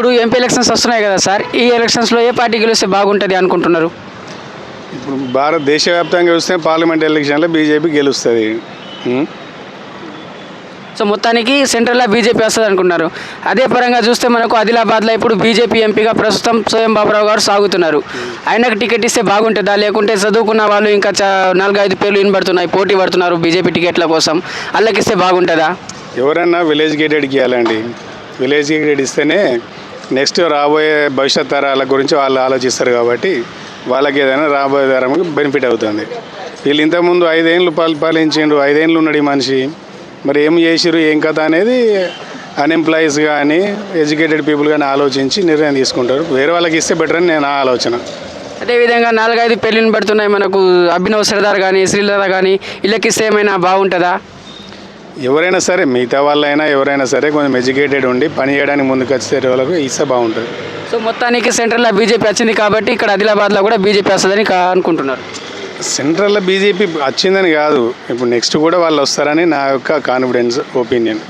ఇప్పుడు MP elections వస్తున్నాయి కదా సార్ ఈ ఎలక్షన్స్లో ఏ పార్టీ గెలిస్తే బాగుంటుంది అనుకుంటున్నారు? ఇప్పుడు భారత దేశవ్యాప్తంగా చూస్తే పార్లమెంట్ ఎలక్షన్లో బీజేపీ గెలుస్తుంది? సో మొత్తానికి సెంట్రల్లో బీజేపీ వస్తుంది అనుకుంటున్నారు. అదే పరంగా చూస్తే మనకు ఆదిలాబాద్లో ఇప్పుడు బీజేపీ ఎంపీగా ప్రస్తుతం స్వయం బాబురావు గారు సాగుతున్నారు. ఆయనకు టికెట్ ఇస్తే బాగుంటుందా? లేకుంటే చదువుకున్న వాళ్ళు ఇంకా చా నాలుగైదు పేర్లు వినబడుతున్నాయి పోటీ పడుతున్నారు బీజేపీ టికెట్ల కోసం. ఇస్తే బాగుంటుందా? ఎవరన్నా విలేజ్ గేటెడ్కి ఇవ్వాలండి విలేజ్ గేటెడ్ ఇస్తేనే నెక్స్ట్ రాబోయే భవిష్యత్ తరాల గురించి వాళ్ళు ఆలోచిస్తారు కాబట్టి వాళ్ళకి ఏదైనా రాబోయే తరంకి బెనిఫిట్ అవుతుంది. వీళ్ళు ఇంతకుముందు ఐదేళ్ళు పాలి పాలించిండు ఐదేళ్ళు ఉన్నాడు ఈ మనిషి. మరి ఏం చేసిరు ఏం కథ అనేది అన్ఎంప్లాయీస్ కానీ ఎడ్యుకేటెడ్ పీపుల్ కానీ ఆలోచించి నిర్ణయం తీసుకుంటారు. వేరే వాళ్ళకి ఇస్తే బెటర్ అని నేను ఆలోచన. అదేవిధంగా నాలుగైదు పెళ్ళిని పడుతున్నాయి మనకు. అభినవ్ సరదార్ కానీ శ్రీలత కానీ వీళ్ళకి ఇస్తే ఏమైనా బాగుంటుందా? ఎవరైనా సరే మిగతా వాళ్ళైనా ఎవరైనా సరే కొంచెం ఎడ్యుకేటెడ్ ఉండి పని చేయడానికి ముందుకు వచ్చే వాళ్ళకు ఇస్తే బాగుంటుంది. సో మొత్తానికి సెంట్రల్లో బీజేపీ వచ్చింది కాబట్టి ఇక్కడ ఆదిలాబాద్లో కూడా బీజేపీ వస్తుందని అనుకుంటున్నారు. సెంట్రల్లో బీజేపీ వచ్చిందని కాదు ఇప్పుడు నెక్స్ట్ కూడా వాళ్ళు వస్తారని నా యొక్క కాన్ఫిడెన్స్ ఒపీనియన్